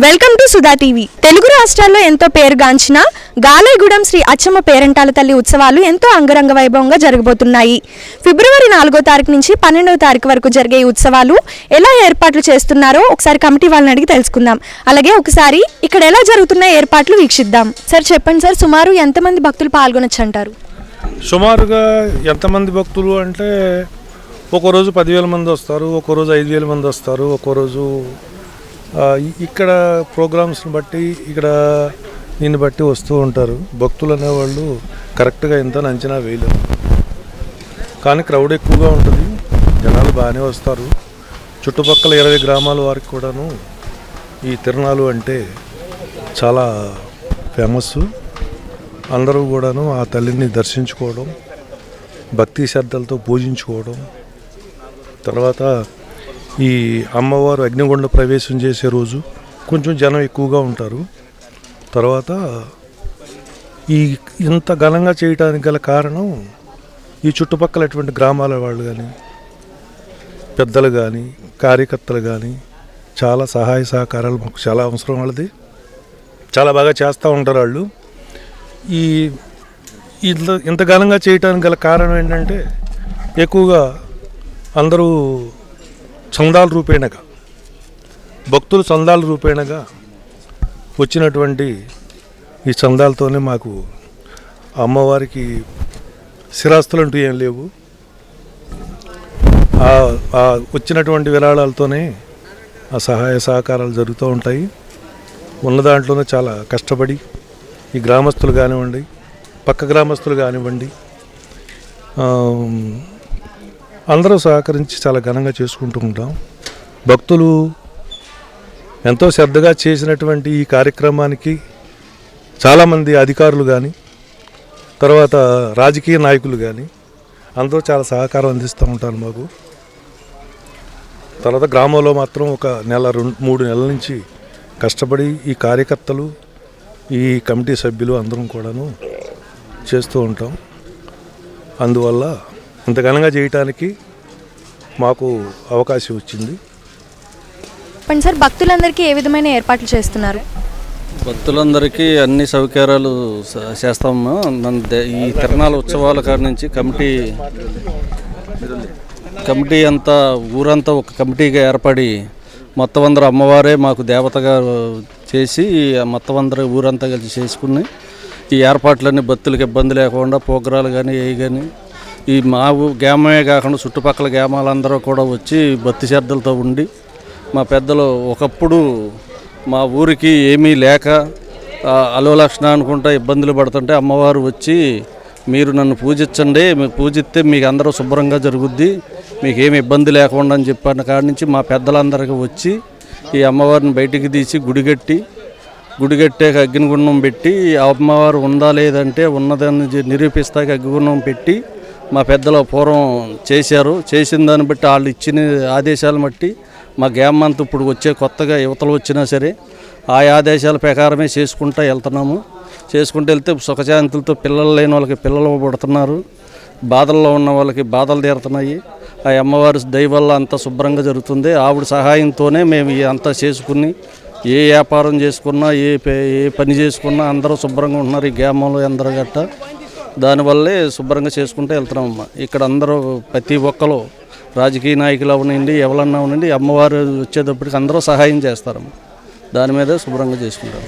Welcome to Sudha TV. Telugu రాష్ట్రాల్లో ఎంతో పేరుగాంచిన గాలైగూడెం శ్రీ అచ్చమ్మ పేరంటాల తల్లి ఉత్సవాలు ఎంతో అంగరంగ వైభవంగా జరగబోతున్నాయి. ఫిబ్రవరి నాలుగో తారీఖు నుంచి పన్నెండవ తారీఖు వరకు జరిగే ఈ ఉత్సవాలు ఎలా ఏర్పాట్లు చేస్తున్నారో ఒకసారి కమిటీ వాళ్ళని అడిగి తెలుసుకుందాం. అలాగే ఒకసారి ఇక్కడ ఎలా జరుగుతున్న ఏర్పాట్లు వీక్షిద్దాం. సార్ చెప్పండి సార్ సుమారు ఎంతమంది భక్తులు పాల్గొనొచ్చు అంటారు సుమారుగా ఎంతమంది భక్తులు అంటే ఒక రోజు పదివేల మంది వస్తారు ఒక రోజు ఐదు వేల మంది వస్తారు ఒక రోజు ఇక్కడ ప్రోగ్రామ్స్ని బట్టి ఇక్కడ దీన్ని బట్టి వస్తూ ఉంటారు. భక్తులు అనేవాళ్ళు కరెక్ట్గా ఎంత అంచనా వేయలేరు. కానీ క్రౌడ్ ఎక్కువగా ఉంటుంది. జనాలు బాగానే వస్తారు. చుట్టుపక్కల ఇరవై గ్రామాల వారికి కూడాను ఈ తిరణాలు అంటే చాలా ఫేమస్ అందరూ కూడాను ఆ తల్లిని దర్శించుకోవడం భక్తి శ్రద్ధలతో పూజించుకోవడం తర్వాత ఈ అమ్మవారు అగ్నిగుండ ప్రవేశం చేసే రోజు కొంచెం జనం ఎక్కువగా ఉంటారు. తర్వాత ఈ ఇంత ఘనంగా చేయడానికి గల కారణం ఈ చుట్టుపక్కల అటువంటి గ్రామాల వాళ్ళు కానీ పెద్దలు కానీ కార్యకర్తలు కానీ చాలా సహాయ సహకారాలు మాకు చాలా అవసరం వాళ్ళది. చాలా బాగా చేస్తూ ఉంటారు వాళ్ళు. ఈ ఇంత ఇంత ఘనంగా చేయటానికి గల కారణం ఏంటంటే ఎక్కువగా అందరూ చందాల రూపేణగా భక్తులు చందాల రూపేణగా వచ్చినటువంటి ఈ చందాలతోనే మాకు అమ్మవారికి స్థిరాస్తులు అంటూ ఏం లేవు. ఆ- వచ్చినటువంటి విరాళాలతోనే ఆ సహాయ సహకారాలు జరుగుతూ ఉంటాయి. ఉన్న దాంట్లోనే చాలా కష్టపడి ఈ గ్రామస్తులు కానివ్వండి పక్క గ్రామస్తులు కానివ్వండి అందరూ సహకరించి చాలా ఘనంగా చేసుకుంటూ ఉంటాం. భక్తులు ఎంతో శ్రద్ధగా చేసినటువంటి ఈ కార్యక్రమానికి చాలామంది అధికారులు కానీ తర్వాత రాజకీయ నాయకులు కానీ అందరూ చాలా సహకారం అందిస్తూ ఉంటారు మాకు. తర్వాత గ్రామంలో మాత్రం ఒక నెల రెండు మూడు నెలల నుంచి కష్టపడి ఈ కార్యకర్తలు ఈ కమిటీ సభ్యులు అందరం కూడాను చేస్తూ ఉంటాం. అందువల్ల ఇంత ఘనంగా చేయటానికి మాకు అవకాశం వచ్చింది. చెప్పండి సార్ భక్తులందరికీ ఏ విధమైన ఏర్పాట్లు చేస్తున్నారు? భక్తులందరికీ అన్ని సౌకర్యాలు చేస్తాము మన దే- ఈ తిరణాల ఉత్సవాల కాడి నుంచి కమిటీ కమిటీ అంతా ఊరంతా ఒక కమిటీగా ఏర్పడి మొత్తం అందరూ అమ్మవారే మాకు దేవతగా చేసి మొత్తం అందరూ ఊరంతా కలిసి చేసుకుని ఈ ఏర్పాట్లన్నీ భక్తులకు ఇబ్బంది లేకుండా పోగ్రాలు కానీ ఏ కానీ ఈ మా ఊ- గ్రామమే కాకుండా చుట్టుపక్కల గ్రామాలందరూ కూడా వచ్చి భక్తి శ్రద్ధలతో ఉండి మా పెద్దలు ఒకప్పుడు మా ఊరికి ఏమీ లేక అలోలక్షణ అలో లక్షణ అనుకుంటా ఇబ్బందులు పడుతుంటే అమ్మవారు వచ్చి మీరు నన్ను పూజించండి మీరు పూజిస్తే మీకు అందరూ శుభ్రంగా జరుగుద్ది మీకు ఏమి ఇబ్బంది లేకుండా అని చెప్పిన కాడి నుంచి మా పెద్దలందరికీ వచ్చి ఈ అమ్మవారిని బయటికి తీసి గుడిగట్టి గుడిగట్టాక అగ్నిగుండం పెట్టి ఆ అమ్మవారు ఉందా లేదంటే ఉన్నదని నిరూపిస్తాక అగ్నిగుండం పెట్టి మా పెద్దలు పూర్వం చేశారు. చేసిన దాన్ని బట్టి వాళ్ళు ఇచ్చిన ఆదేశాలను బట్టి మా గ్యామ్ అంతా ఇప్పుడు వచ్చే కొత్తగా యువతలు వచ్చినా సరే ఆ ఆదేశాల ప్రకారమే చేసుకుంటూ వెళ్తున్నాము. చేసుకుంటూ వెళ్తే సుఖశాంతులతో పిల్లలు లేని వాళ్ళకి పిల్లలు పుడుతున్నారు. బాధల్లో ఉన్న వాళ్ళకి బాధలు తీరుతున్నాయి. ఆ అమ్మవారి దయ వల్ల అంతా శుభ్రంగా జరుగుతుంది. ఆవిడ సహాయంతోనే మేము అంతా చేసుకుని ఏ వ్యాపారం చేసుకున్నా ఏ ఏ పని చేసుకున్నా అందరూ శుభ్రంగా ఉంటున్నారు ఈ గ్రామంలో అందరూ గట్ట. దానివల్లే శుభ్రంగా చేసుకుంటూ వెళ్తున్నామమ్మా. ఇక్కడ అందరూ ప్రతి ఒక్కరు రాజకీయ నాయకులు అవనండి ఎవరన్నా అవనండి అమ్మవారు వచ్చేటప్పటికి అందరూ సహాయం చేస్తారమ్మ. దాని మీద శుభ్రంగా చేసుకుంటాం